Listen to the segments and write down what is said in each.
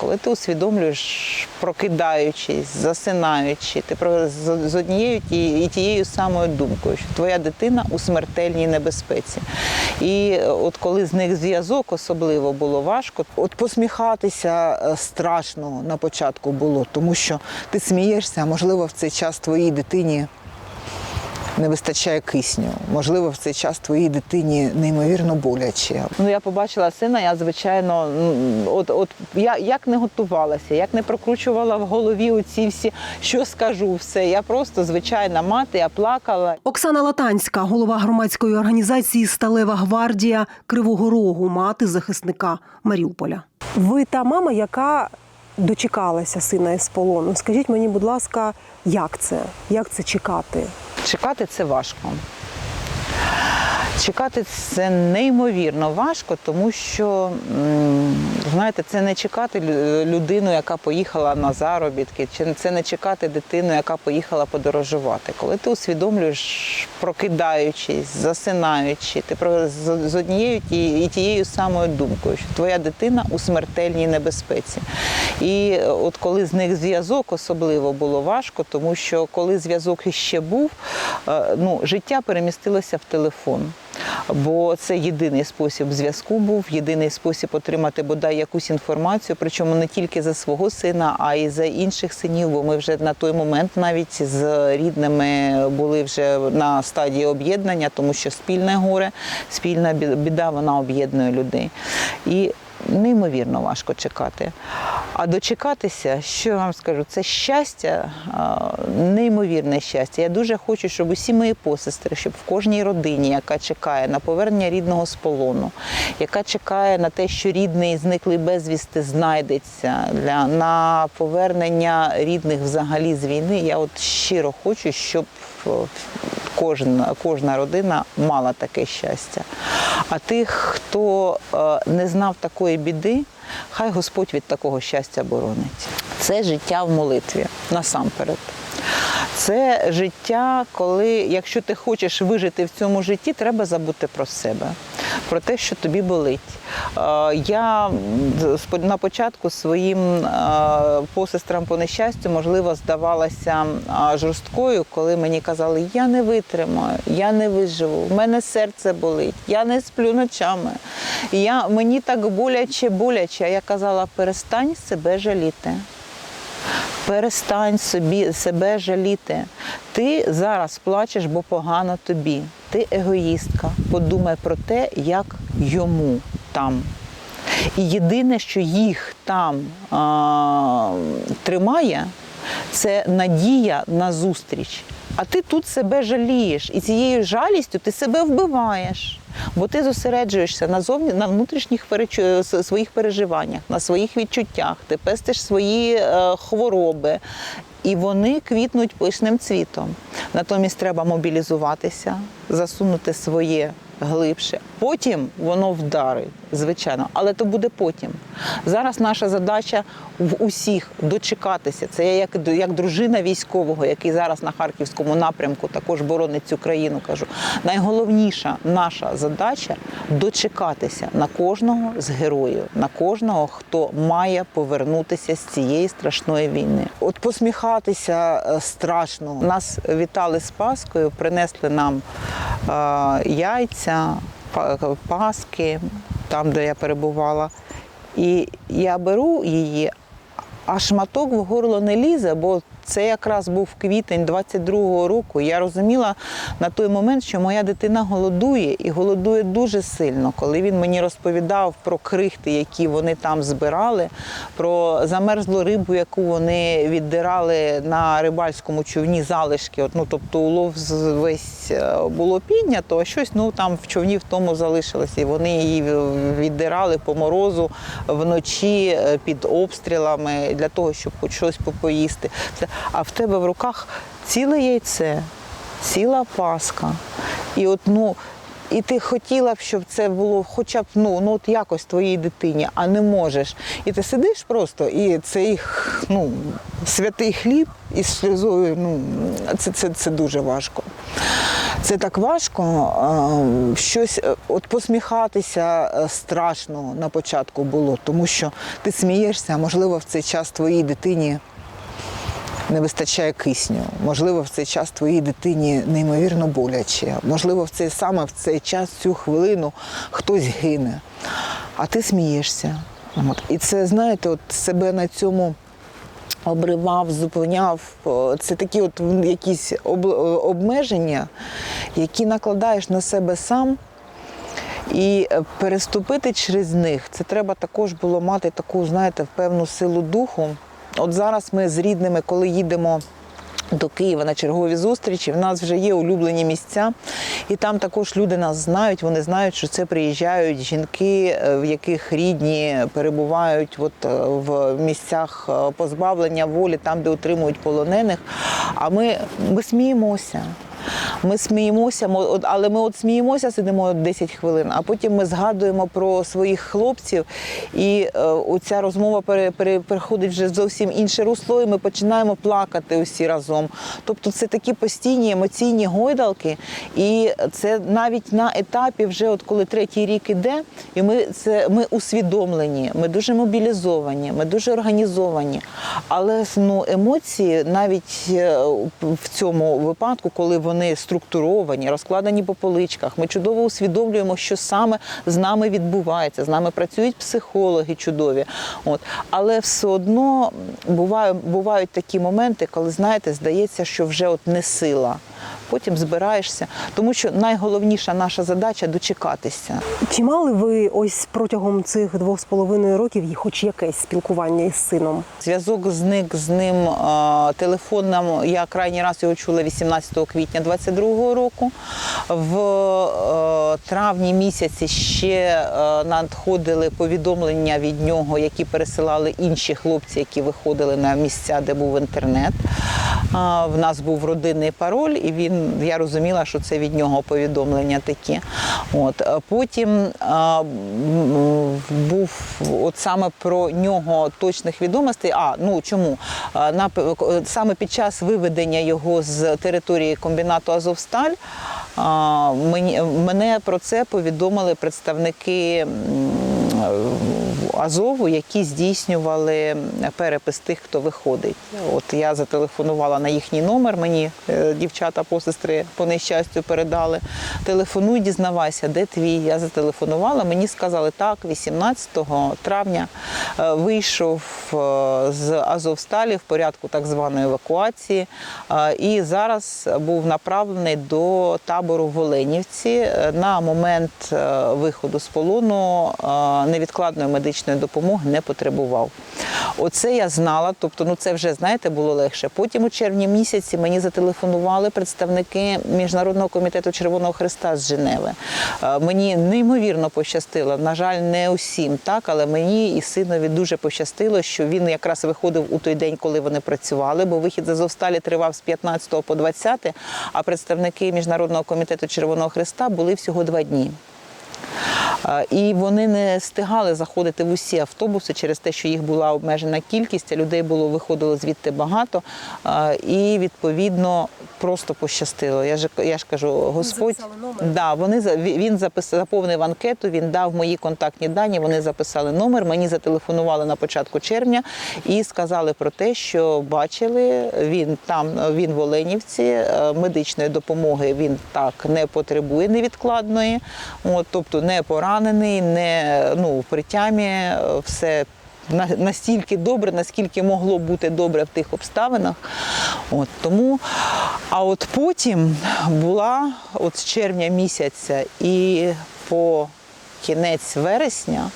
Коли ти усвідомлюєш, прокидаючись, засинаючи, ти з однією і тією самою думкою, що твоя дитина у смертельній небезпеці. І е, от коли з них зв'язок особливо було важко, от посміхатися е, страшно на початку було, тому що ти смієшся, а можливо в цей час твоїй дитині не вистачає кисню. Можливо, в цей час твоїй дитині неймовірно боляче. Ну я побачила сина. Я звичайно, от от я як не готувалася, як не прокручувала в голові оці всі, що скажу, все. Я просто звичайна мати, я плакала. Оксана Латанська, голова громадської організації Сталева гвардія Кривого Рогу, мати захисника Маріуполя. Ви та мама, яка дочекалася сина із полону. Скажіть мені, будь ласка, як це? Як це чекати? Чекати це важко. Чекати це неймовірно важко, тому що знаєте, це не чекати людину, яка поїхала на заробітки, чи це не чекати дитину, яка поїхала подорожувати. Коли ти усвідомлюєш, прокидаючись, засинаючи, ти про- з, однією і тією самою думкою, що твоя дитина у смертельній небезпеці. І е, от коли з них зв'язок особливо було важко, тому що коли зв'язок іще був, е, ну, життя перемістилося в телефон. Бо це єдиний спосіб зв'язку був, єдиний спосіб отримати бодай якусь інформацію, причому не тільки за свого сина, а й за інших синів. Бо ми вже на той момент навіть з рідними були вже на стадії об'єднання, тому що спільне горе, спільна біда, вона об'єднує людей. І неймовірно важко чекати. А дочекатися, що я вам скажу, це щастя, неймовірне щастя. Я дуже хочу, щоб усі мої посестри, щоб в кожній родині, яка чекає на повернення рідного з полону, яка чекає на те, що рідний зниклий безвісти знайдеться, для, на повернення рідних взагалі з війни, я от щиро хочу, щоб кожна, кожна родина мала таке щастя. А тих, хто е, не знав такої біди, хай Господь від такого щастя боронить. Це життя в молитві насамперед. Це життя, коли, якщо ти хочеш вижити в цьому житті, треба забути про себе, про те, що тобі болить. Е, Я на початку своїм е, посестрам по нещастю, можливо, здавалася е, жорсткою, коли мені казали, я не витримаю, я не виживу, в мене серце болить, я не сплю ночами. Я, мені так боляче, боляче. А я казала, перестань себе жаліти. Перестань собі себе жаліти. Ти зараз плачеш, бо погано тобі. Ти егоїстка. Подумай про те, як йому там. І єдине, що їх там а, тримає, це надія на зустріч. А ти тут себе жалієш, і цією жалістю ти себе вбиваєш. Бо ти зосереджуєшся на зовні на внутрішніх перечу... своїх переживаннях, на своїх відчуттях, ти пестиш свої е, хвороби, і вони квітнуть пишним цвітом. Натомість треба мобілізуватися, засунути своє глибше. Потім воно вдарить, звичайно, але то буде потім. Зараз наша задача в усіх дочекатися. Це я як, як дружина військового, який зараз на харківському напрямку також боронить цю країну. Кажу, найголовніша наша задача дочекатися на кожного з героїв, на кожного, хто має повернутися з цієї страшної війни. От посміхатися е, страшно. Нас вітали з Паскою, принесли нам яйця, паски, там, де я перебувала. І я беру її, а шматок в горло не лізе, бо це якраз був квітень 22-го року. Я розуміла на той момент, що моя дитина голодує і голодує дуже сильно. Коли він мені розповідав про крихти, які вони там збирали, про замерзлу рибу, яку вони віддирали на рибальському човні залишки. От, ну, тобто улов весь е, було піднято, а щось ну, там в човні в тому залишилося. І вони її віддирали по морозу вночі е, під обстрілами для того, щоб хоч щось попоїсти. А в тебе в руках ціле яйце, ціла паска. І от, ну, І ти хотіла б, щоб це було хоча б ну, ну от якось твоїй дитині, а не можеш. І ти сидиш просто, і цей ну, святий хліб із сльозою, ну, це, це, це дуже важко. Це так важко. Щось е, от посміхатися е, страшно на початку було, тому що ти смієшся, а можливо в цей час твоїй дитині не вистачає кисню. Можливо, в цей час твоїй дитині неймовірно боляче. Можливо, в цей саме в цей час, цю хвилину хтось гине, а ти смієшся. От. І це, знаєте, от себе на цьому обривав, зупиняв. Це такі от якісь об, обмеження, які накладаєш на себе сам. І е, переступити через них це треба також було мати таку, знаєте, певну силу духу. От зараз ми з рідними, коли їдемо до Києва на чергові зустрічі, в нас вже є улюблені місця, і там також люди нас знають. Вони знають, що це приїжджають жінки, е, в яких рідні перебувають от е, в місцях е, позбавлення волі, там, де утримують полонених. А ми, ми сміємося. Ми сміємося, але ми от сміємося, сидимо 10 хвилин, а потім ми згадуємо про своїх хлопців, і е, оця розмова пере, пере- переходить вже в зовсім інше русло, і ми починаємо плакати усі разом. Тобто це такі постійні емоційні гойдалки, і це навіть на етапі, вже от коли третій рік іде, і ми це ми усвідомлені, ми дуже мобілізовані, ми дуже організовані. Але ну, емоції навіть е, в цьому випадку, коли вони структуровані, розкладені по поличках, ми чудово усвідомлюємо, що саме з нами відбувається. З нами працюють психологи чудові. От. Але все одно буває, бувають такі моменти, коли знаєте, здається, що вже от не сила. Потім збираєшся, тому що найголовніша наша задача дочекатися. Чи мали ви ось протягом цих двох з половиною років хоч якесь спілкування із сином? Зв'язок зник з ним телефонним. Я крайній раз його чула 18 квітня 22 року. В е, травні місяці ще е, надходили повідомлення від нього, які пересилали інші хлопці, які виходили на місця, де був інтернет. В нас був родинний пароль, і він я розуміла, що це від нього повідомлення такі. От потім а, був от саме про нього точних відомостей. А ну чому на саме під час виведення його з території комбінату Азовсталь. а, Мені мене про це повідомили представники Азову, які здійснювали перепис тих, хто виходить. От я зателефонувала на їхній номер. Мені е, дівчата, посестри по нещастю передали. Телефонуй, дізнавайся, де твій. Я зателефонувала. Мені сказали, так, 18 травня е, вийшов е, з Азовсталі в порядку так званої евакуації. І зараз був направлений до табору в Оленівці на момент виходу з полону невідкладної медичної допомоги не потребував. Оце я знала, тобто ну це вже знаєте було легше. Потім у червні місяці мені зателефонували представники Міжнародного комітету Червоного Христа з Женеви. Е, Мені неймовірно пощастило. На жаль, не усім так, але мені і синові дуже пощастило, що він якраз виходив у той день, коли вони працювали, бо вихід з Азовсталі тривав з 15 по 20, а представники Міжнародного комітету Червоного Христа були всього два дні. І вони не встигали заходити в усі автобуси через те, що їх була обмежена кількість, а людей було виходило звідти багато. І відповідно просто пощастило. Я ж я ж кажу, Господь номер? да, вони він записав заповнив анкету, він дав мої контактні дані. Вони записали номер. Мені зателефонували на початку червня і сказали про те, що бачили він там, він в Оленівці. е, Медичної допомоги він так не потребує невідкладної. От, тобто не поранений, не ну в притямі, е, все. Настільки добре, наскільки могло бути добре в тих обставинах. От тому, а от потім була от з червня місяця і по кінець вересня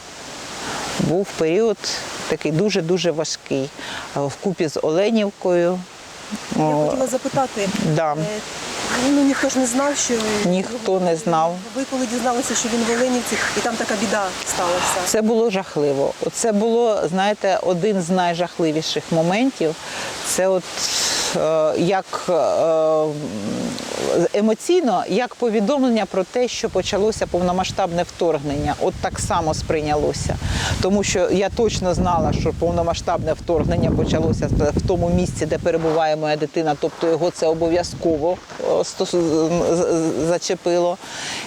був період такий дуже-дуже важкий е, вкупі з Оленівкою. Я хотіла запитати. да. Е, Ну ніхто ж не знав, що Ніхто не знав. Ви коли дізналися, що він Волинівці, і там така біда сталася. Це було жахливо. Це було, знаєте, один з найжахливіших моментів. Це от як е, емоційно, як повідомлення про те, що почалося повномасштабне вторгнення. От так само сприйнялося. Тому що я точно знала, що повномасштабне вторгнення почалося в тому місці, де перебуває моя дитина, тобто його це обов'язково е, зачепило.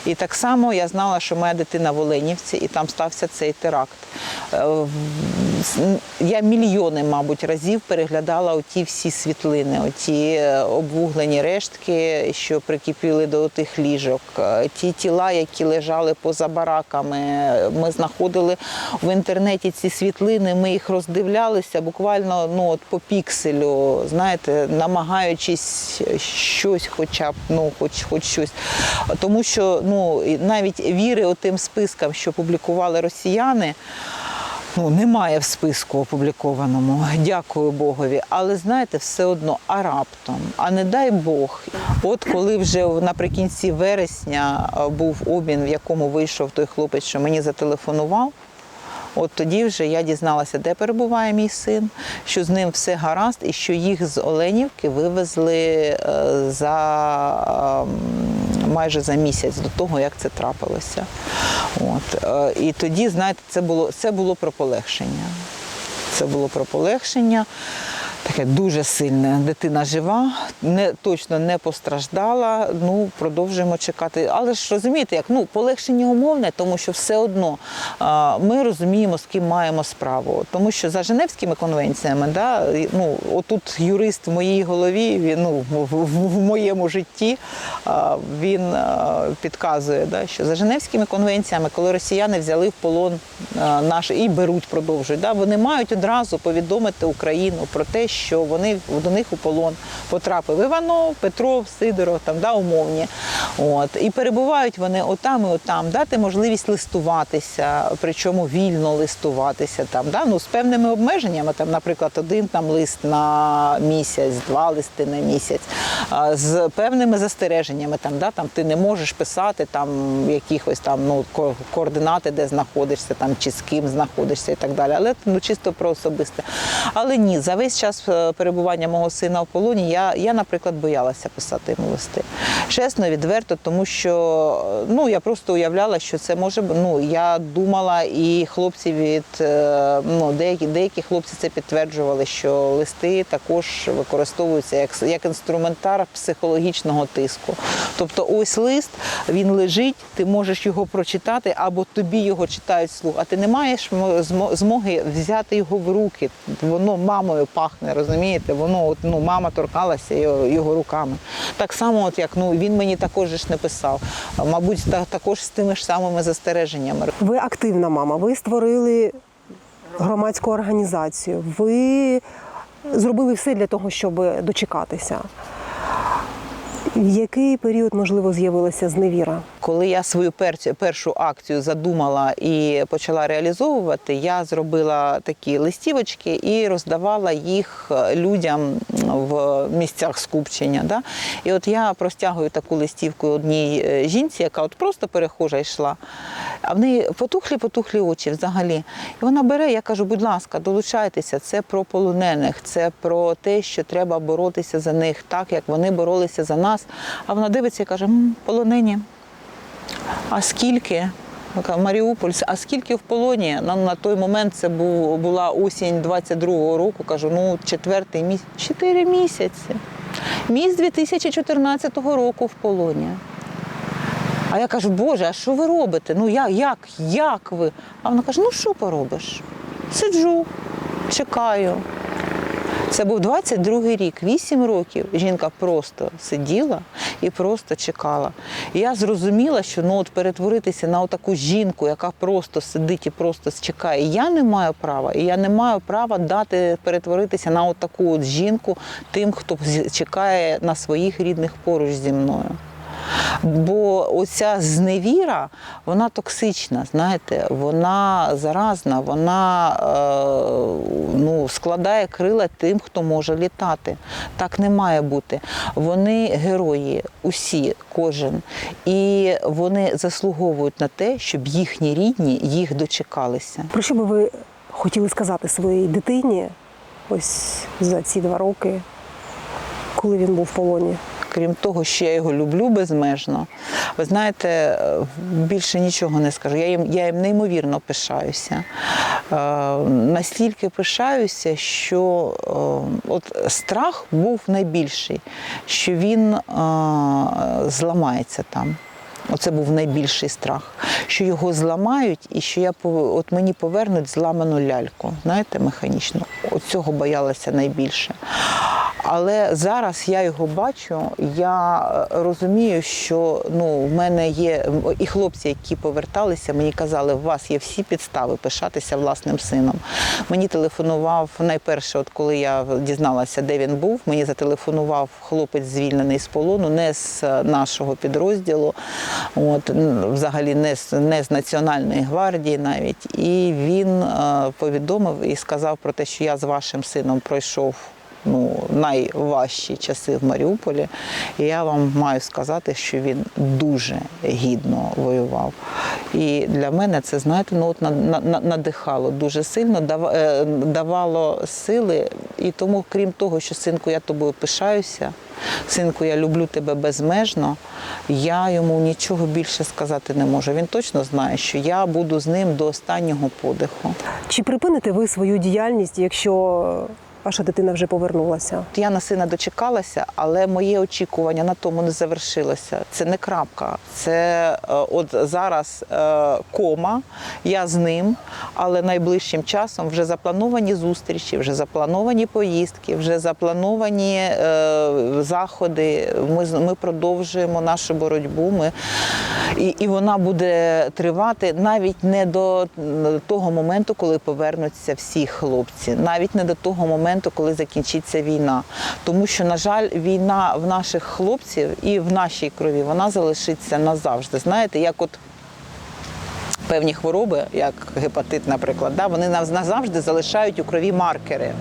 І так само я знала, що моя дитина в Оленівці, і там стався цей теракт. Е, Я мільйони, мабуть, разів переглядала оті всі світлини, оті е, обвуглені рештки, що прикипіли до тих ліжок, е, ті тіла, які лежали поза бараками. Ми знаходили в інтернеті ці світлини, ми їх роздивлялися буквально ну, от по пікселю, знаєте, намагаючись щось, хоча б ну, хоч, хоч щось. Тому що ну, навіть віри отим спискам, що публікували росіяни. Ну, немає в списку опублікованому, дякую Богові. Але знаєте, все одно, а раптом, а не дай Бог. От коли вже наприкінці вересня був обмін, в якому вийшов той хлопець, що мені зателефонував. От тоді вже я дізналася, де перебуває мій син, що з ним все гаразд, і що їх з Оленівки вивезли е, за ем, майже за місяць до того, як це трапилося. От. е, І тоді, знаєте, це було, це було про полегшення. Це було про полегшення. Таке дуже сильне. Дитина жива, не, точно не постраждала. Ну, продовжуємо чекати. Але ж розумієте, як ну, полегшення умовне, тому що все одно а, ми розуміємо, з ким маємо справу. Тому що за Женевськими конвенціями, да, ну, отут юрист в моїй голові, він ну, в, моєму житті а, він а, підказує, да, що за Женевськими конвенціями, коли росіяни взяли в полон а, наш і беруть, продовжують, да, вони мають одразу повідомити Україну про те, що вони до них у полон потрапив Іванов, Петров, Сидоров, там да, умовні. От і перебувають вони отам і отам, дати можливість листуватися, причому вільно листуватися там, да, ну з певними обмеженнями, там, наприклад, один там лист на місяць, два листи на місяць, з певними застереженнями. Там, да, там ти не можеш писати там якихось там ну координати, де знаходишся, там чи з ким знаходишся і так далі. Але ну чисто про особисте. Але ні, за весь час е, перебування мого сина в полоні я, я, наприклад, боялася писати йому листи. Чесно, відверто, тому що е, ну я просто уявляла, що це може ну я думала, і хлопці від е, ну деякі деякі хлопці це підтверджували, що листи також використовуються як, як інструментар психологічного тиску. Тобто, ось лист, він лежить, ти можеш його прочитати, або тобі його читають вслух, а ти не маєш змоги взяти його в руки. Воно мамою пахне, розумієте? Воно от, ну, мама торкалася його, його руками. Так само, от як ну він мені також ж не писав. Мабуть, та, також з тими ж самими застереженнями. Ви активна мама, ви створили громадську організацію, ви зробили все для того, щоб дочекатися. В який період, можливо, з'явилася зневіра? Коли я свою першу акцію задумала і почала реалізовувати, я зробила такі листівочки і роздавала їх е, людям в місцях скупчення. Да? І от я простягую таку листівку одній е, жінці, яка от просто перехожа йшла. А в неї потухлі-потухлі очі взагалі. І вона бере, я кажу, будь ласка, долучайтеся, це про полонених, це про те, що треба боротися за них так, як вони боролися за нас. А вона дивиться і каже, «М, полонені. А скільки? Маріуполь, а скільки в полоні? На, на той момент це був, була осінь 22-го року. Кажу, ну четвертий місяць. Чотири місяці. Мій з 2014 року в полоні. А я кажу, Боже, а що ви робите? Ну як, як, як ви? А вона каже, ну що поробиш? Сиджу, чекаю. Це був 22-й рік, 8 років. Жінка просто сиділа і просто чекала. І я зрозуміла, що ну от перетворитися на таку жінку, яка просто сидить і просто чекає. Я не маю права, і я не маю права дати перетворитися на от таку от жінку тим, хто чекає на своїх рідних поруч зі мною. Бо оця зневіра, вона токсична, знаєте, вона заразна, вона е, ну, складає крила тим, хто може літати. Так не має бути. Вони герої, усі, кожен. І вони заслуговують на те, щоб їхні рідні їх дочекалися. Про що би ви хотіли сказати своїй дитині ось за ці два роки? коли він був в полоні? Крім того, що я його люблю безмежно, ви знаєте, е, більше нічого не скажу. Я їм, я їм неймовірно пишаюся. Е, настільки пишаюся, що е, от страх був найбільший, що він е, зламається там. Оце був найбільший страх, що його зламають і що я от мені повернуть зламану ляльку, знаєте, механічно. От цього боялася найбільше. Але зараз я його бачу, я е, розумію, що ну, в мене є і хлопці, які поверталися, мені казали, у вас є всі підстави пишатися власним сином. Мені телефонував найперше, от коли я дізналася, де він був, мені зателефонував хлопець, звільнений з полону, не з е, нашого підрозділу, от, взагалі не з, не з Національної гвардії навіть. І він е, повідомив і сказав про те, що я з вашим сином пройшов ну, найважчі часи в Маріуполі. І я вам маю сказати, що він дуже гідно воював. І для мене це, знаєте, ну, от на- на- на- надихало дуже сильно, е, давало сили. І тому, крім того, що синку, я тобою пишаюся. Синку, я люблю тебе безмежно. Я йому нічого більше сказати не можу. Він точно знає, що я буду з ним до останнього подиху. Чи припините ви свою діяльність, якщо ваша дитина вже повернулася? Я на сина дочекалася, але моє очікування на тому не завершилося. Це не крапка. Це е, от зараз е, кома, я з ним, але найближчим часом вже заплановані зустрічі, вже заплановані поїздки, вже заплановані е, заходи. Ми, ми продовжуємо нашу боротьбу. Ми, і, і вона буде тривати навіть не до того моменту, коли повернуться всі хлопці, навіть не до того моменту, коли закінчиться війна. Тому що, на жаль, війна в наших хлопців і в нашій крові вона залишиться назавжди. Знаєте, як от. Певні хвороби, як гепатит, наприклад, да, вони нас назавжди залишають у крові маркери.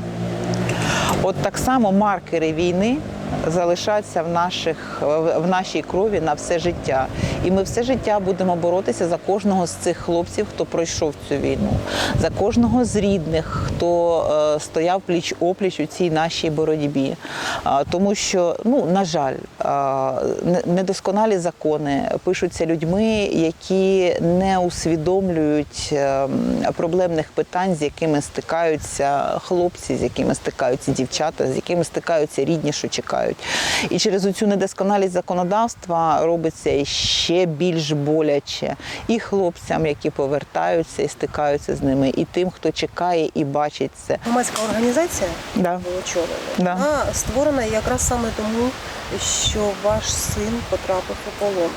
От так само маркери війни залишаться в, наших, в нашій крові на все життя. І ми все життя будемо боротися за кожного з цих хлопців, хто пройшов цю війну, за кожного з рідних, хто е, стояв пліч опліч у цій нашій боротьбі. А, тому що, ну, на жаль, а, недосконалі закони пишуться людьми, які не усвідомлюють е, проблемних питань, з якими стикаються хлопці, з якими стикаються дівчата, з якими стикаються рідні, що чекають. І через цю недосконалість законодавства робиться ще більш боляче і хлопцям, які повертаються і стикаються з ними, і тим, хто чекає і бачить це. Громадська організація Да. Да. Вона створена якраз саме тому, що ваш син потрапив у полон.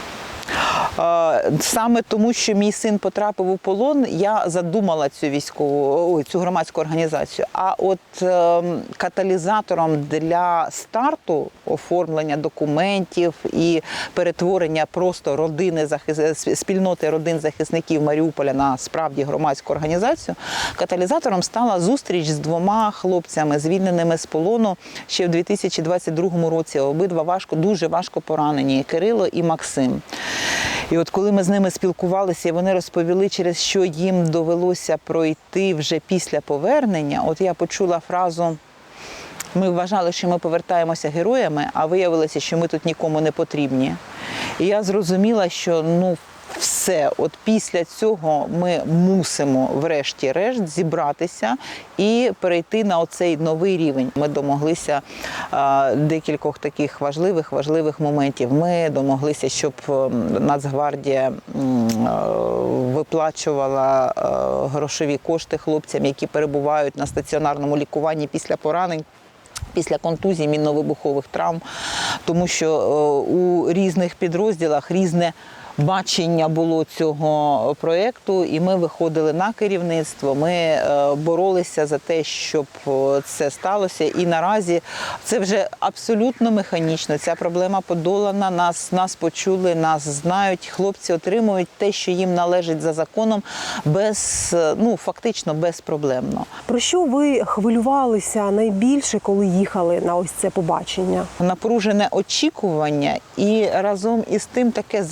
Е, Саме тому, що мій син потрапив у полон, я задумала цю військову цю громадську організацію. А от ем, каталізатором для старту оформлення документів і перетворення просто родини захис- спільноти родин захисників Маріуполя на справді громадську організацію, каталізатором стала зустріч з двома хлопцями, звільненими з полону ще в 2022 році. Обидва важко, дуже важко поранені Кирило і Максим. І от коли ми з ними спілкувалися, і вони розповіли, через що їм довелося пройти вже після повернення, от я почула фразу. Ми вважали, що ми повертаємося героями, а виявилося, що ми тут нікому не потрібні. І я зрозуміла, що ну все, от після цього ми мусимо, врешті-решт, зібратися і перейти на оцей новий рівень. Ми домоглися декількох таких важливих важливих моментів. Ми домоглися, щоб Нацгвардія виплачувала грошові кошти хлопцям, які перебувають на стаціонарному лікуванні після поранень. Після контузій, мінно-вибухових травм, тому що е, у різних підрозділах різне бачення було цього проєкту, і ми виходили на керівництво. Ми е, боролися за те, щоб е, це сталося. І наразі це вже абсолютно механічно. Ця проблема подолана. Нас нас почули, нас знають. Хлопці отримують те, що їм належить за законом, без е, ну фактично безпроблемно. Про що ви хвилювалися найбільше, коли їхали на ось це побачення? напружене очікування і разом із тим таке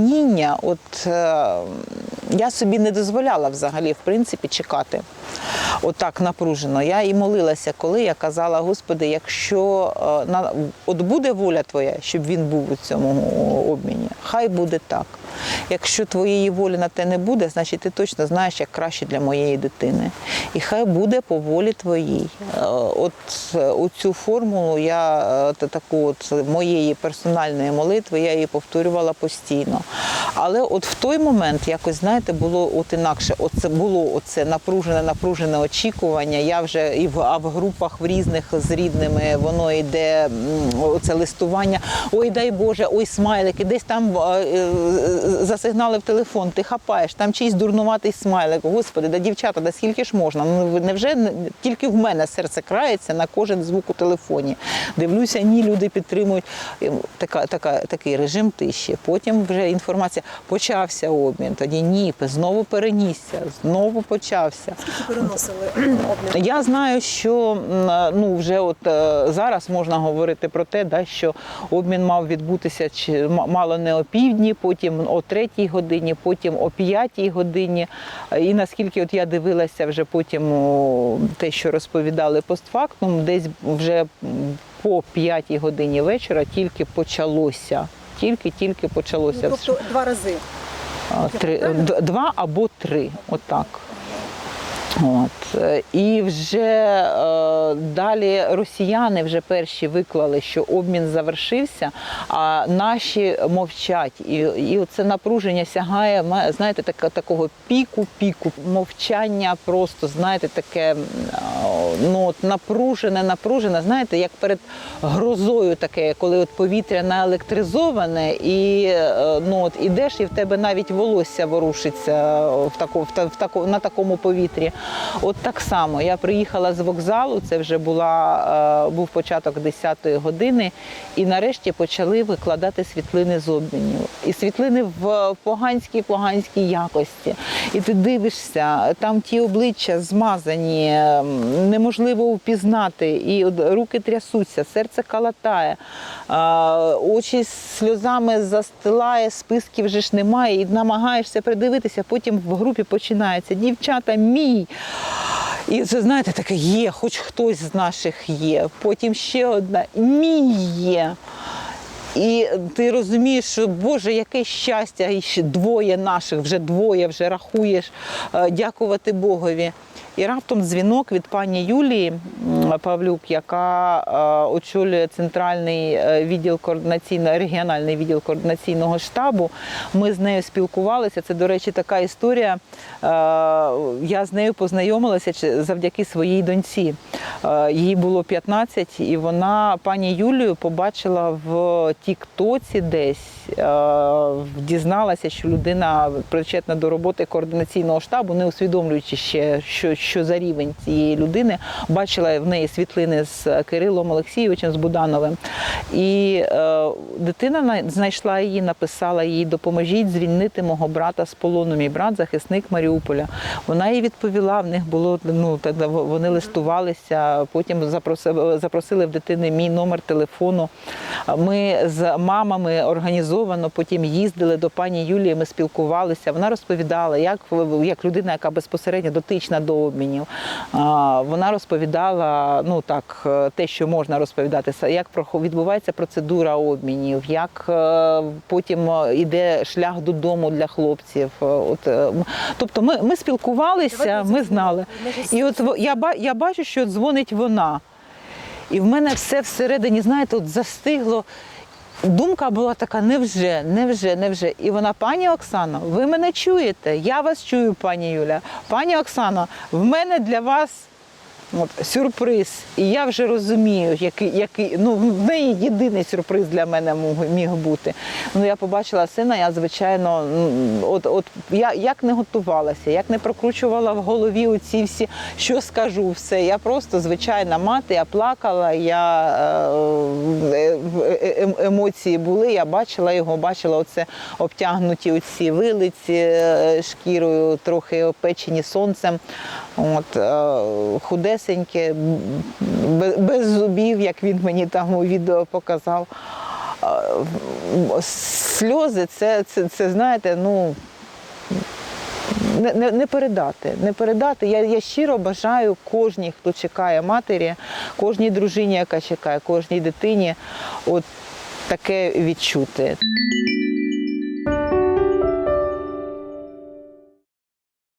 заціпеніння. От е, я собі не дозволяла взагалі, в принципі, чекати отак напружено. Я і молилася, коли я казала, Господи, якщо е, от буде воля Твоя, щоб він був у цьому обміні, хай буде так. Якщо твоєї волі на те не буде, значить ти точно знаєш, як краще для моєї дитини. І хай буде по волі твоїй. Е, От е, цю формулу я е, та- таку от моєї персональної молитви, я її повторювала постійно. Але от в той момент якось, знаєте, було от інакше. Оце було оце напружене, напружене очікування. Я вже і в, а в групах в різних з рідними воно йде оце листування. Ой, дай Боже, ой, смайлики, десь там е, засигналив телефон, ти хапаєш, там чийсь дурнуватий смайлик. Господи, да дівчата, да скільки ж можна? Ну невже не- тільки в мене серце крається на кожен звук у телефоні. Дивлюся, ні, люди підтримують така, така, такий режим тиші. Потім вже інформація почався обмін. Тоді ні, знову перенісся, знову почався. переносили обмін? Я знаю, що ну вже от е, зараз можна говорити про те, да, що обмін мав відбутися чи мало не о півдні, потім о третій годині, потім о п'ятій годині. Е, І наскільки от я дивилася вже потім те, що розповідали постфактум, десь вже по п'ятій годині вечора тільки почалося. Тільки-тільки почалося. Тобто два рази. Три, два або три, отак. От. І вже е, далі росіяни вже перші виклали, що обмін завершився, а наші мовчать. І, і це напруження сягає, знаєте, так, такого піку, піку, мовчання просто, знаєте, таке ну, от напружене, напружене, знаєте, як перед грозою таке, коли от повітря наелектризоване, і е, ну, от ідеш, і в тебе навіть волосся ворушиться в тако, в, в тако, на такому повітрі. От так само я приїхала з вокзалу, це вже була, е, був початок 10-ї години, і нарешті почали викладати світлини з обмінів. І світлини в поганській поганській якості. І ти дивишся, там ті обличчя змазані, ем, неможливо впізнати, і руки трясуться, серце калатає, очі сльозами застилає, списків вже ж немає, і намагаєшся придивитися. Потім в групі починається дівчата, мій. І це знаєте, таке є, хоч хтось з наших є. Потім ще одна мій є. І ти розумієш, що Боже, яке щастя, і ще двоє наших, вже двоє, вже рахуєш, е, дякувати Богові. І раптом дзвінок від пані Юлії Павлюк, яка е, очолює центральний е, відділ координаційного, регіональний відділ координаційного штабу. Ми з нею спілкувалися. Це, до речі, така історія. Е, Я з нею познайомилася завдяки своїй доньці. Е, Їй було 15, і вона пані Юлію побачила в Тіктоці десь, е, дізналася, що людина причетна до роботи координаційного штабу, не усвідомлюючи ще, що, що за рівень цієї людини. Бачила в неї світлини з Кирилом Олексійовичем, з Будановим. І е, дитина на- знайшла її, написала їй, допоможіть звільнити мого брата з полону. Мій брат захисник Маріуполя. Вона їй відповіла, в них було ну вони листувалися. Потім запросили, запросили в дитини мій номер телефону. Ми з мамами організовано потім їздили до пані Юлії. Ми спілкувалися. Вона розповідала, як, як людина, яка безпосередньо дотична до обмінів. Вона розповідала ну так, е, те, що можна розповідати, як відбувається процедура обмінів, як е, потім е, іде шлях додому для хлопців. Е, От, е, тобто ми, ми спілкувалися, ми знали. І от я, я бачу, що дзвонить вона. І в мене все всередині, знаєте, от застигло. Думка була така: невже, невже, невже. І вона, пані Оксано, ви мене чуєте? Я вас чую, пані Юля. Пані Оксано, в мене для вас от, сюрприз. І я вже розумію, який, який ну, в неї єдиний сюрприз для мене міг бути. Ну, я побачила сина, я, звичайно, от, от я як не готувалася, як не прокручувала в голові оці всі, що скажу, все. Я просто звичайна мати, я плакала, я е, е, е, е, емоції були. Я бачила його, бачила оце обтягнуті оці вилиці е, шкірою, трохи опечені сонцем. От, е, худесеньке, без, зубів, як він мені там у відео показав. Е, Сльози, це, це, це знаєте, ну не, не, не передати. Не передати. Я, я щиро бажаю кожній, хто чекає матері, кожній дружині, яка чекає, кожній дитині, от таке відчути.